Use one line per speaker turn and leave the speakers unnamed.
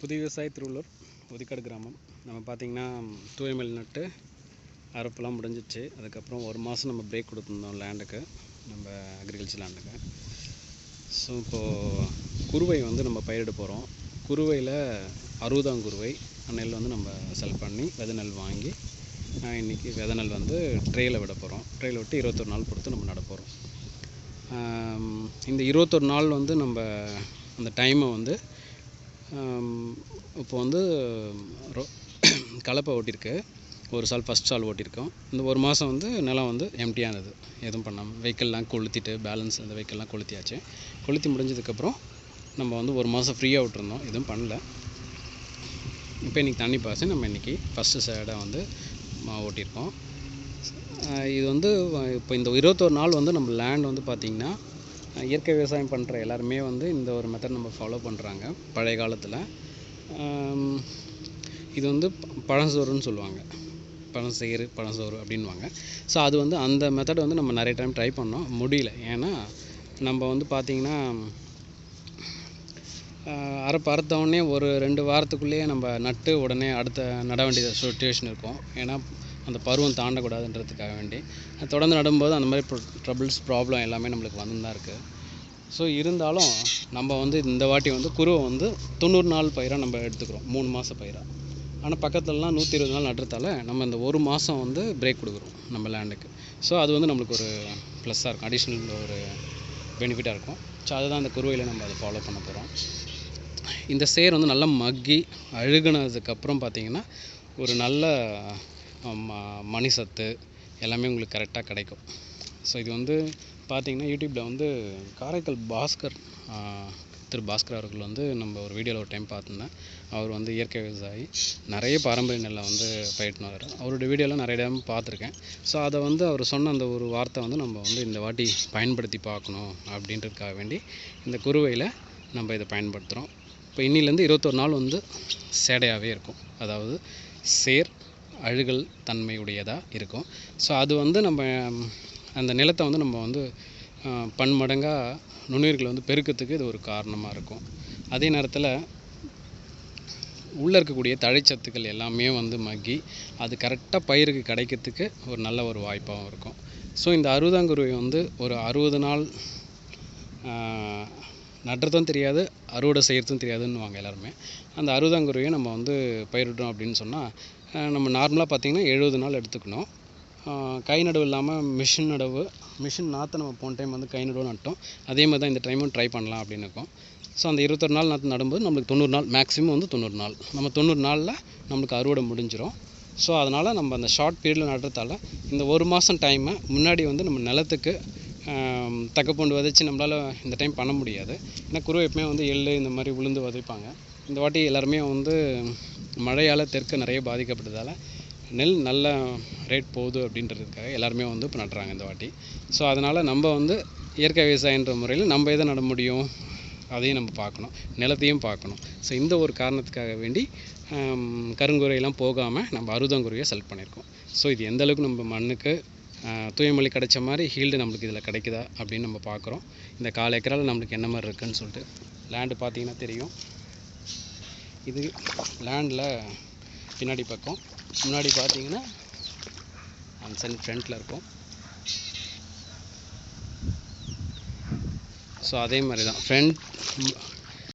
புதிய விவசாய திருவள்ளூர் ஒதிக்காடு கிராமம். நம்ம பார்த்திங்கன்னா தூய்மையில் நட்டு அறுப்பெல்லாம் முடிஞ்சிச்சு. அதுக்கப்புறம் ஒரு மாதம் நம்ம பிரேக் கொடுத்துருந்தோம் லேண்டுக்கு நம்ம அக்ரிகல்ச்சர் லேண்டுக்கு ஸோ இப்போது குருவை வந்து நம்ம பயிரிட போகிறோம் குருவையில் அறுபதாம் குருவை நெல் வந்து நம்ம செல் பண்ணி விதை நெல் வாங்கி இன்றைக்கி இன்னைக்கு விதை நெல் வந்து ட்ரேயில் விட போகிறோம் ட்ரேயில் விட்டு இருபத்தொரு நாள் பொறுத்து நம்ம நட போகிறோம் இந்த இருபத்தொரு நாள் வந்து நம்ம அந்த டைமை வந்து இப்போ வந்து ரொ கலப்பை ஓட்டியிருக்கு. ஒரு சால் ஃபஸ்ட் சால் ஓட்டியிருக்கோம். இந்த ஒரு மாதம் வந்து நிலம் வந்து எம்டியானது எதுவும் பண்ணாமல் வெஹிக்கிள்லாம் கொளுத்திட்டு பேலன்ஸ் அந்த வெஹிக்கிள்லாம் கொளுத்தியாச்சு. கொளுத்தி முடிஞ்சதுக்கப்புறம் நம்ம வந்து ஒரு மாதம் ஃப்ரீயாக விட்டுருந்தோம். எதுவும் பண்ணல. இப்போ இன்றைக்கி தண்ணி பாய்ச்சி நம்ம இன்றைக்கி ஃபஸ்ட்டு சைடாக வந்து ஓட்டியிருக்கோம். இது வந்து இப்போ இந்த இருபத்தொரு நாள் வந்து நம்ம லேண்ட் வந்து பார்த்திங்கன்னா இயற்கை விவசாயம் பண்ணுற எல்லாருமே வந்து இந்த ஒரு மெத்தட் நம்ம ஃபாலோ பண்ணுறாங்க பழைய காலத்தில் இது வந்து ப- பழஞ்சோறுன்னு சொல்லுவாங்க. பழஞ்செயிறு பழஞ்சோறு அப்படின்வாங்க ஸோ அது வந்து அந்த மெத்தட் வந்து நம்ம நிறைய டைம் ட்ரை பண்ணோம். முடியல. ஏன்னா நம்ம வந்து பார்த்திங்கன்னா ஆஹ் அறுப்பு ஒரு ரெண்டு வாரத்துக்குள்ளேயே நம்ம நட்டு உடனே அடுத்த நட வேண்டிய சுச்சுவேஷன் இருக்கும். ஏன்னா அந்த பருவம் தாண்டக்கூடாதுன்றதுக்காக வேண்டி. தொடர்ந்து நடும்போது அந்த மாதிரி ட்ரபிள்ஸ் ப்ராப்ளம் எல்லாமே நம்மளுக்கு வந்து தான் இருக்குது ஸோ இருந்தாலும் நம்ம வந்து இந்த வாட்டி வந்து குருவை வந்து தொண்ணூறு நாள் பயிராக நம்ம எடுத்துக்கிறோம். மூணு மாத பயிராக ஆனால் பக்கத்துலலாம் நூற்றி இருபது நாள் நடுறதால நம்ம இந்த ஒரு மாதம் வந்து பிரேக் கொடுக்குறோம் நம்ம லேண்டுக்கு ஸோ அது வந்து நம்மளுக்கு ஒரு ப்ளஸ்ஸாக இருக்கும். அடிஷ்னல் ஒரு பெனிஃபிட்டாக இருக்கும். ஸோ அதுதான் அந்த குருவையில் நம்ம அதை ஃபாலோ பண்ண போகிறோம் இந்த சேர் வந்து நல்லா மக்கி அழுகுனதுக்கப்புறம் பார்த்தீங்கன்னா ஒரு நல்ல மணி சத்து எல்லாமே உங்களுக்கு கரெக்டாக கிடைக்கும். ஸோ இது வந்து பார்த்தீங்கன்னா யூடியூப்பில் வந்து காரைக்கால் பாஸ்கர் திரு பாஸ்கர் அவர்கள் வந்து நம்ம ஒரு வீடியோவில் ஒரு டைம் பார்த்துருந்தேன். அவர் வந்து இயற்கை விவசாயி. நிறைய பாரம்பரிய நெல்லை வந்து பயிரிட்டினார் அவருடைய வீடியோலாம் நிறைய டைம் பார்த்துருக்கேன். ஸோ அதை வந்து அவர் சொன்ன அந்த ஒரு வார்த்தை வந்து நம்ம வந்து இந்த வாட்டி பயன்படுத்தி பார்க்கணும் அப்படின்றதுக்காக வேண்டி இந்த குருவையில் நம்ம இதை பயன்படுத்துகிறோம் இப்போ இன்னிலேருந்து இருபத்தொரு நாள் வந்து சேடையாகவே இருக்கும். அதாவது சேர் அழுகல் தன்மையுடையதாக இருக்கும். ஸோ அது வந்து நம்ம அந்த நிலத்தை வந்து நம்ம வந்து பன்மடங்காக நுண்ணுயிர்களை வந்து பெருக்கத்துக்கு இது ஒரு காரணமாக இருக்கும். அதே நேரத்தில் உள்ளே இருக்கக்கூடிய தழைச்சத்துக்கள் எல்லாமே வந்து மக்கி அது கரெக்டாக பயிருக்கு கிடைக்கிறதுக்கு ஒரு நல்ல ஒரு வாய்ப்பாகவும் இருக்கும். ஸோ இந்த அறுபதாங்குருவை வந்து ஒரு அறுபது நாள் நடுறதும் தெரியாது அறுவடை செய்கிறதும் தெரியாதுன்னுவாங்க எல்லாருமே. அந்த அறுபதாங்குருவையை நம்ம வந்து பயிரிடுறோம் அப்படின்னு சொன்னால் நம்ம நார்மலாக பார்த்திங்கன்னா எழுபது நாள் எடுத்துக்கணும். கை நடவு இல்லாமல் மிஷின் நடவு மிஷின் நாற்று நம்ம போன டைம் வந்து கை நடவு நட்டோம். அதே மாதிரி தான் இந்த டைமும் ட்ரை பண்ணலாம் அப்படின்னு இருக்கோம். ஸோ அந்த இருபத்தொரு நாள் நாற்று நடும்போது நம்மளுக்கு தொண்ணூறு நாள் மேக்ஸிமம் வந்து தொண்ணூறு நாள். நம்ம தொண்ணூறு நாளில் நம்மளுக்கு அறுவடை முடிஞ்சிடும் ஸோ அதனால் நம்ம அந்த ஷார்ட் பீரியடில் நடுறதால இந்த ஒரு மாதம் டைமை முன்னாடி வந்து நம்ம நிலத்துக்கு தக்கப்பூண்டு விதைச்சி நம்மளால் இந்த டைம் பண்ண முடியாது. ஏன்னா குருவை எப்பவுமே வந்து எள் இந்த மாதிரி உளுந்து விதைப்பாங்க. இந்த வாட்டி எல்லாருமே வந்து மழையால் தெற்கு நிறைய பாதிக்கப்பட்டதால் நெல் நல்ல ரேட் போகுது அப்படின்றதுக்காக எல்லாருமே வந்து இப்போ நடுறாங்க இந்த வாட்டி. ஸோ அதனால் நம்ம வந்து இயற்கை விவசாயன்ற முறையில் நம்ம எதை நட முடியும்? அதையும் நம்ம பார்க்கணும். நிலத்தையும் பார்க்கணும். ஸோ இந்த ஒரு காரணத்துக்காக வேண்டி கருங்குறையெல்லாம் போகாமல் நம்ம அறுதங்குறையை செலக்ட் பண்ணியிருக்கோம். ஸோ இது எந்த அளவுக்கு நம்ம மண்ணுக்கு தூயமொழி கிடைச்ச மாதிரி ஹீல்டு நம்மளுக்கு இதில் கிடைக்குதா அப்படின்னு நம்ம பார்க்குறோம். இந்த கால் ஏக்கரால் நம்மளுக்கு என்ன மாதிரி இருக்குன்னு சொல்லிட்டு. லேண்டு பார்த்தீங்கன்னா தெரியும். இது லேண்டில் பின்னாடி பக்கம். முன்னாடி பார்த்தீங்கன்னா அந்த சைடு ஃப்ரண்ட்டில் இருக்கும். ஸோ அதே மாதிரி தான். ஃப்ரண்ட்